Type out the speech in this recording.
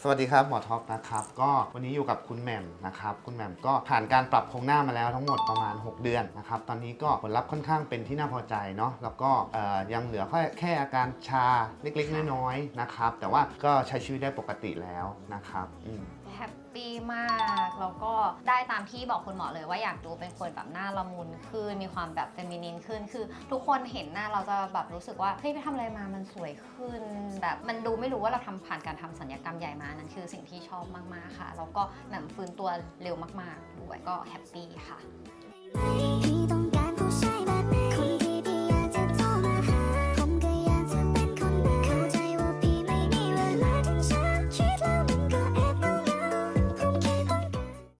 สวัสดีครับหมอท็อปนะครับก็วันนี้อยู่กับคุณแหม่มนะครับคุณแหม่มก็ผ่านการปรับโครงหน้ามาแล้วทั้งหมดประมาณ 6 เดือนนะครับตอนนี้ก็ผลลัพธ์ค่อนข้างเป็นที่น่าพอใจเนาะแล้วก็ยังเหลือแค่แค่อาการชาเล็กๆน้อยๆนะครับแต่ว่าก็ใช้ชีวิตได้ปกติแล้วนะครับแฮปปี้มากแล้วก็ได้ ตามที่บอกคุณหมอเลยว่าอยากดูเป็นคนแบบหน้าละมุนขึ้น มีความแบบเฟมินินขึ้น คือ ทุกคนเห็นหน้าเราจะแบบรู้สึกว่าเฮ้ยไปทำอะไรมามันสวยขึ้น แบบมันดูไม่รู้ว่าเราทำผ่านการทำสัญญกรรมใหญ่มานั่นคือสิ่งที่ชอบมากๆค่ะแล้วก็หนังฟื้นตัวเร็วมากๆด้วยก็แฮปปี้ค่ะ